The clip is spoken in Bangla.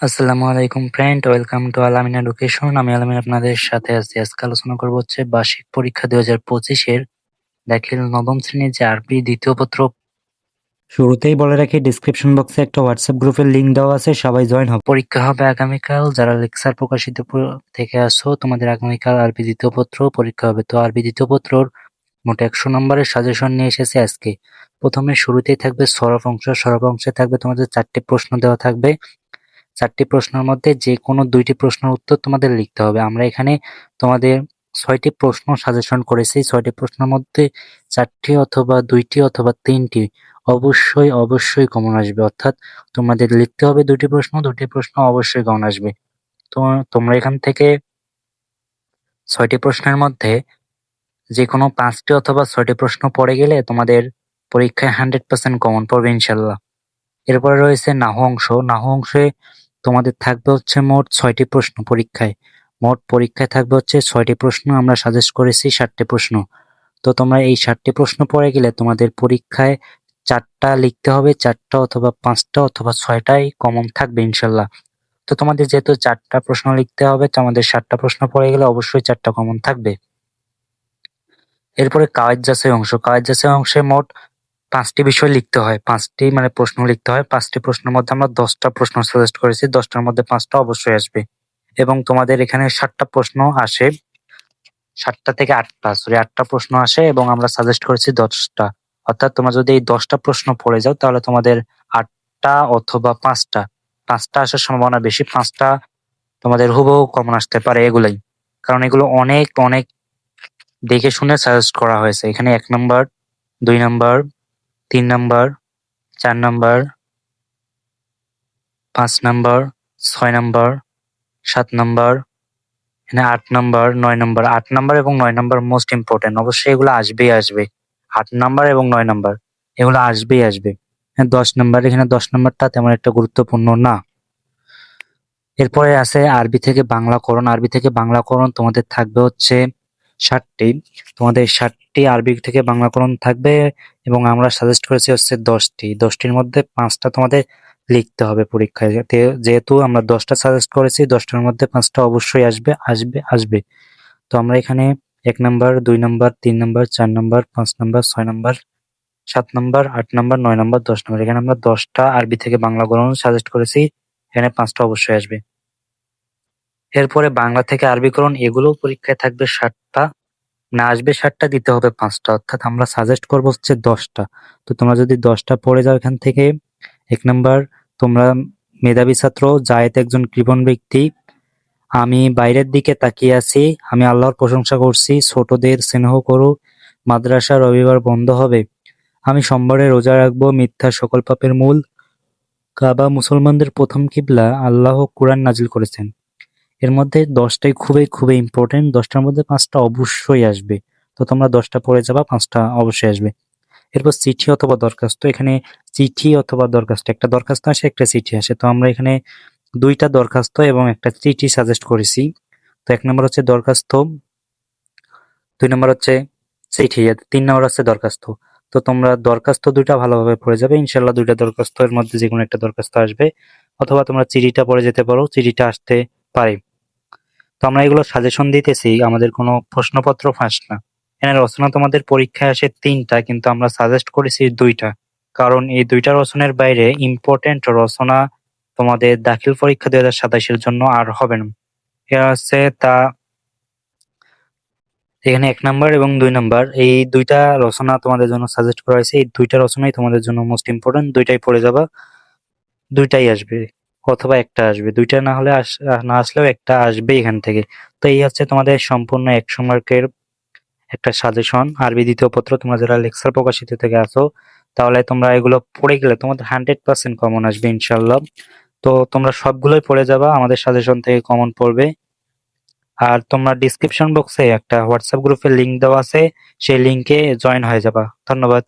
আসসালামু আলাইকুম friend welcome to Alamin education আমি আলামিন আপনাদের সাথে আছি। আজকে আলোচনা করব হচ্ছে বার্ষিক পরীক্ষা দুই হাজার পঁচিশের দাখিল নবম শ্রেণির যে আরবি দ্বিতীয় পত্র, শুরুতেই বলে রাখি ডিসক্রিপশন বক্সে একটা হোয়াটসঅ্যাপ গ্রুপের লিংক দেওয়া আছে, সবাই জয়েন হবে। পরীক্ষা হবে আগামীকাল। যারা লেকচার প্রকাশিত থেকে আসো তোমাদের আগামীকাল আরবি দ্বিতীয় পত্র পরীক্ষা হবে। তো আরবি দ্বিতীয় পত্রর মোট একশো নম্বরের সাজেশন নিয়ে এসেছে আজকে। প্রথমে শুরুতেই থাকবে সরব অংশ। সরব অংশে থাকবে তোমাদের চারটি প্রশ্ন দেওয়া থাকবে। চারটি প্রশ্নের মধ্যে যে কোনো দুইটি প্রশ্নের উত্তর তোমাদের লিখতে হবে। আমরা এখানে তোমাদের ছয়টি প্রশ্ন সাজেশন করেছি। ছয়টি প্রশ্নের মধ্যে চারটি অথবা দুইটি অথবা তিনটি অবশ্যই অবশ্যই কমন আসবে। অর্থাৎ তোমাদের লিখতে হবে দুটি প্রশ্ন দুটি প্রশ্ন অবশ্যই কমন আসবে। তো তোমরা এখান থেকে ছয়টি প্রশ্নের মধ্যে যে কোনো পাঁচটি অথবা ছয়টি প্রশ্ন পড়ে গেলে তোমাদের পরীক্ষায় হান্ড্রেড পার্সেন্ট কমন পড়বে ইনশাল্লাহ। এরপরে রয়েছে নাহু অংশ। নাহু অংশে তোমাদের থাকবে হচ্ছে মোট ছয়টি প্রশ্ন পরীক্ষায়। মোট পরীক্ষায় থাকবে হচ্ছে ছয়টি প্রশ্ন, আমরা সাজেস্ট করেছি ষাটটি প্রশ্ন। তো তোমরা এই ষাটটি প্রশ্ন পড়ে গেলে তোমাদের পরীক্ষায় চারটা লিখতে হবে, চারটা অথবা পাঁচটা অথবা ছয়টাই কমন থাকবে ইনশাল্লাহ। তো তোমাদের যেহেতু চারটা প্রশ্ন লিখতে হবে, তো আমাদের ষাটটা প্রশ্ন পড়ে গেলে অবশ্যই চারটা কমন থাকবে। এরপরে কাওয়াজ যাচাই অংশ। কাওয়াজ যাচাই অংশে মোট পাঁচটি বিষয় লিখতে হয়। পাঁচটি মানে প্রশ্ন লিখতে হয়। পাঁচটি প্রশ্নের মধ্যে আমরা দশটা প্রশ্ন সাজেস্ট করেছি। দশটার মধ্যে পাঁচটা অবশ্যই আসবে। এবং তোমাদের এখানে ষাটটা প্রশ্ন আসে। সাতটা থেকে আটটা সরি আটটা প্রশ্ন আসে এবং আমরা সাজেস্ট করেছি দশটা। অর্থাৎ তোমরা যদি এই দশটা প্রশ্ন পড়ে যাও, তাহলে তোমাদের আটটা অথবা পাঁচটা পাঁচটা আসার সম্ভাবনা বেশি, পাঁচটা তোমাদের হুবহু কমন আসতে পারে এগুলাই। কারণ এগুলো অনেক অনেক দেখে শুনে সাজেস্ট করা হয়েছে। এখানে এক নম্বর দুই নম্বর তিন নাম্বার চার নাম্বার পাঁচ নাম্বার ছয় নাম্বার সাত নাম্বার এখানে আট নাম্বার নয় নাম্বার। আট নাম্বার এবং নয় নাম্বার মোস্ট ইম্পর্টেন্ট অবশ্যই এগুলো আসবেই আসবে। আট নাম্বার এবং নয় নাম্বার। এগুলো আসবেই আসবে। হ্যাঁ, দশ নাম্বার এখানে দশ নাম্বারটা তেমন একটা গুরুত্বপূর্ণ না। এরপরে আছে আরবি থেকে বাংলাকরণ আরবি থেকে বাংলাকরণ তোমাদের থাকবে হচ্ছে ষাটটি তোমাদের ষাটটি আরবি থেকে বাংলাকরণ থাকবে এবং আমরা সাজেস্ট করেছি হচ্ছে দশটি। দশটির মধ্যে পাঁচটা তোমাদের লিখতে হবে পরীক্ষায়। যেহেতু আমরা দশটা সাজেস্ট করেছি, দশটার মধ্যে পাঁচটা অবশ্যই আসবে আসবে আসবে। তো আমরা এখানে এক নাম্বার, দুই নাম্বার, তিন নাম্বার, চার নাম্বার, পাঁচ নাম্বার, ছয় নাম্বার, সাত নাম্বার, আট নাম্বার, নয় নাম্বার, দশ নম্বর। এখানে আমরা দশটা আরবি থেকে বাংলা গ্রহণ সাজেস্ট করেছি। এখানে পাঁচটা অবশ্যই আসবে। এরপরে বাংলা থেকে আরবিকরণ এগুলোও পরীক্ষায় থাকবে ষাটটা। না, আসবে ষাটটা, দিতে হবে পাঁচটা। অর্থাৎ আমরা সাজেস্ট করব হচ্ছে দশটা। তো তোমরা যদি দশটা পড়ে যাও এখান থেকে, এক নাম্বার, তোমরা মেধাবী ছাত্র জায়েদ একজন কৃপণ ব্যক্তি। আমি বাইরের দিকে তাকিয়ে আছি, আমি আল্লাহর প্রশংসা করছি, ছোটদের স্নেহ করো মাদ্রাসা রবিবার বন্ধ হবে। আমি সোমবারে রোজা রাখব, মিথ্যা সকল পাপের মূল। কাবা মুসলমানদের প্রথম কিবলা, আল্লাহ কুরআন নাজিল করেছেন। এর মধ্যে দশটাই খুবই খুবই ইম্পর্টেন্ট দশটার মধ্যে পাঁচটা অবশ্যই আসবে। তো তোমরা দশটা পড়ে যাবা, পাঁচটা অবশ্যই আসবে। এরপর চিঠি অথবা দরখাস্ত। এখানে চিঠি অথবা দরখাস্ত, একটা দরখাস্ত আসে, একটা চিঠি আসে। তো আমরা এখানে দুইটা দরখাস্ত এবং একটা চিঠি সাজেস্ট করেছি। তো এক নম্বর হচ্ছে দরখাস্ত, দুই নম্বর হচ্ছে চিঠি, তিন নম্বর হচ্ছে দরখাস্ত। তো তোমরা দরখাস্ত দুইটা ভালোভাবে পড়ে যাবে। ইনশাল্লাহ দুইটা দরখাস্তের মধ্যে যে কোনো একটা দরখাস্ত আসবে। অথবা তোমরা চিঠিটা পড়ে যেতে পারো, চিঠিটা আসতে পারে। তো আমরা এগুলো সাজেশন দিতেছি, আমাদের কোনো প্রশ্নপত্র ফাঁস না। এখানে রচনা তোমাদের পরীক্ষায় আসে তিনটা, কিন্তু আমরা সাজেস্ট করেছি দুইটা। কারণ এই দুইটা রচনের বাইরে ইম্পর্টেন্ট রচনা তোমাদের দাখিল পরীক্ষা দুই হাজার সাতাশের জন্য আর হবে না। এরা হচ্ছে তা এখানে এক নাম্বার এবং দুই নাম্বার। এই দুইটা রচনা তোমাদের জন্য সাজেস্ট করা হয়েছে। এই দুইটা রচনাই তোমাদের জন্য মোস্ট ইম্পর্টেন্ট দুইটাই পড়ে যাবা, দুইটাই আসবে। অথবা একটা আসবে। দুইটা না হলে না আসলেও একটা আসবে এখান থেকে। তো এই হচ্ছে তোমাদের সম্পূর্ণ একশো মার্কের একটা সাজেশন আরবি দ্বিতীয় পত্র, তোমরা যারা লেকচার প্রকাশিত থেকে আসো তাহলে তোমরা এগুলো পড়ে গেলে তোমাদের হান্ড্রেড পার্সেন্ট কমন আসবে ইনশাল্লাহ তো তোমরা সবগুলোই পড়ে যাবা, আমাদের সাজেশন থেকে কমন পড়বে। আর তোমরা ডিসক্রিপশন বক্সে একটা হোয়াটসঅ্যাপ গ্রুপের লিঙ্ক দেওয়া আছে, সেই লিঙ্কে জয়েন হয়ে যাবা। ধন্যবাদ।